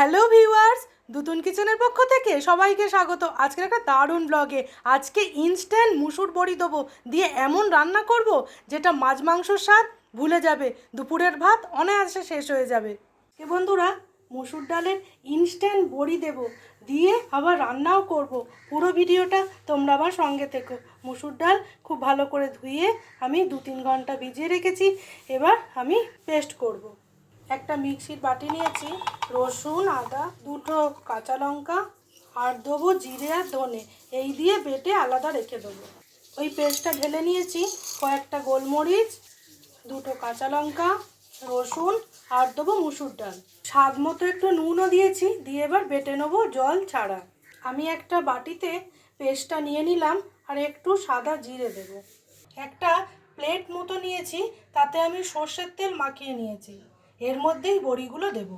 Hello viewers দুতুন কিচেনের পক্ষ থেকে সবাইকে স্বাগত। আজকের একটা দারুণ ব্লগে আজকে ইনস্ট্যান্ট মুসুর বড়ি দেবো। দিয়ে এমন রান্না করব যেটা মাছ মাংসর স্বাদ ভুলে যাবে, দুপুরের ভাত অনায়াসে শেষ হয়ে যাবে। এ বন্ধুরা, মুসুর ডালের ইনস্ট্যান্ট বড়ি দেব। দিয়ে আবার রান্নাও করব। পুরো ভিডিওটা তোমরা আবার সঙ্গে থেকো। মুসুর ডাল খুব ভালো করে ধুয়ে আমি দু তিন ঘণ্টা ভিজিয়ে রেখেছি। এবার আমি পেস্ট করব। একটা মিক্সির বাটি নিয়েছি, রসুন, আদা, দুটো কাঁচা লঙ্কা আর দেবো জিরে আর ধনে। এই দিয়ে বেটে আলাদা রেখে দেবো। ওই পেস্টটা ঢেলে নিয়েছি, কয়েকটা গোলমরিচ, দুটো কাঁচা লঙ্কা, রসুন আর দেবো মুসুর ডাল। স্বাদ মতো একটু নুনও দিয়েছি, দিয়ে এবার বেটে নেব জল ছাড়া। আমি একটা বাটিতে পেস্টটা নিয়ে নিলাম আর একটু সাদা জিরে দেবো। একটা প্লেট মতো নিয়েছি, তাতে আমি সর্ষের তেল মাখিয়ে নিয়েছি। এর মধ্যেই বড়িগুলো দেব।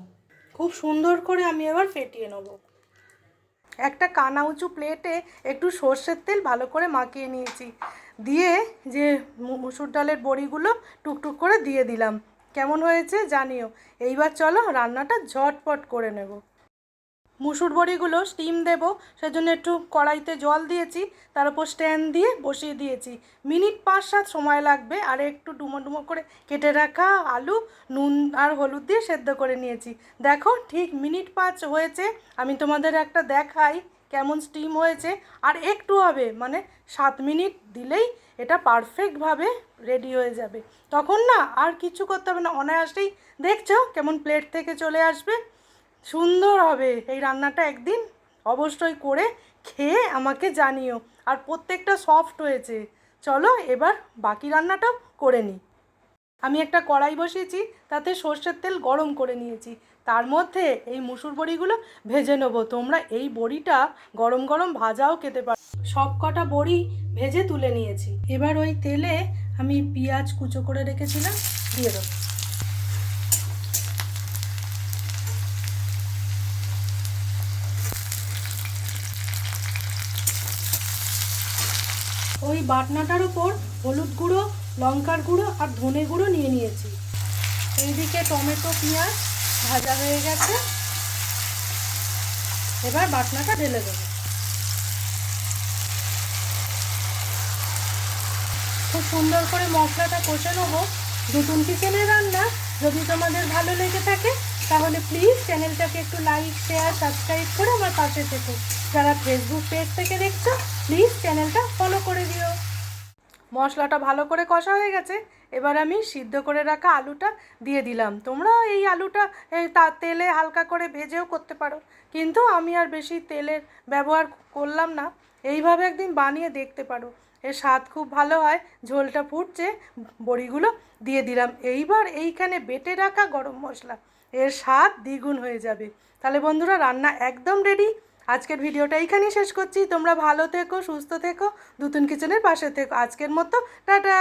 খুব সুন্দর করে আমি এবার ফেটিয়ে নেব। একটা কানা উঁচু প্লেটে একটু সর্ষের তেল ভালো করে মাখিয়ে নিয়েছি। দিয়ে যে মুসুর ডালের বড়িগুলো টুকটুক করে দিয়ে দিলাম। কেমন হয়েছে জানিও। এইবার চলো রান্নাটা ঝটপট করে নেব। মুসুর বড়িগুলো স্টিম দেবো, সেজন্য একটু কড়াইতে জল দিয়েছি, তার উপর স্ট্যান্ড দিয়ে বসিয়ে দিয়েছি। মিনিট পাঁচ সাত সময় লাগবে, আর একটু ডুমো ডুমো করে কেটে রাখা আলু, নুন আর হলুদ দিয়ে সেদ্ধ করে নিয়েছি। দেখো ঠিক মিনিট পাঁচ হয়েছে, আমি তোমাদের একটা দেখাই কেমন স্টিম হয়েছে, আর একটু হবে মানে সাত মিনিট দিলেই এটা পারফেক্টভাবে রেডি হয়ে যাবে। তখন না আর কিছু করতে হবে না, অনায়াসেই দেখছ কেমন প্লেট থেকে চলে আসবে। সুন্দর হবে এই রান্নাটা একদিন অবশ্যই করে খেয়ে আমাকে জানিও। আর প্রত্যেকটা সফট হয়েছে। চলো এবার বাকি রান্নাটাও করে নিই আমি একটা কড়াই বসিয়েছি, তাতে সর্ষের তেল গরম করে নিয়েছি। তার মধ্যে এই মুসুর বড়িগুলো ভেজে নেব। তোমরা এই বড়িটা গরম গরম ভাজাও খেতে পারো। সব কটা বড়ি ভেজে তুলে নিয়েছি। এবার ওই তেলে আমি পেঁয়াজ কুচো করে রেখেছিলাম, দিয়ে দেবো। ওই বাটনাটার ওপর হলুদ গুঁড়ো, লঙ্কার গুঁড়ো আর ধনে গুঁড়ো নিয়ে নিয়েছি। এইদিকে টমেটো, পেঁয়াজ ভাজা হয়ে গেছে। এবার বাটনাটা ঢেলে দেবো। খুব সুন্দর করে মশলাটা কষে নেব দুতুন কিচেনের রান্না, যদি তোমাদের ভালো লেগে থাকে তাহলে প্লিজ চ্যানেলটাকে একটু লাইক শেয়ার সাবস্ক্রাইব করে আমার পাশে থেকো। যারা ফেসবুক পেজ থেকে দেখছ প্লিজ চ্যানেলটা ফলো করে দিও। মশলাটা ভালো করে কষা হয়ে গেছে। এবার আমি সিদ্ধ করে রাখা আলুটা দিয়ে দিলাম। তোমরা এই আলুটা তা তেলে হালকা করে ভেজেও করতে পারো। কিন্তু আমি আর বেশি তেলের ব্যবহার করলাম না। এইভাবে একদিন বানিয়ে দেখতে পারো। এর স্বাদ খুব ভালো হয়, ঝোলটা ফুটছে, বড়িগুলো দিয়ে দিলাম। এইবার এইখানে বেটে রাখা গরম মশলা। এর স্বাদ দ্বিগুণ হয়ে যাবে। তাহলে বন্ধুরা, রান্না একদম রেডি আজকের ভিডিওটা এইখানেই শেষ করছি। তোমরা ভালো থেকো, সুস্থ থেকো, দুতুন কিচেনের পাশে থেকো। আজকের মতো, টাটা!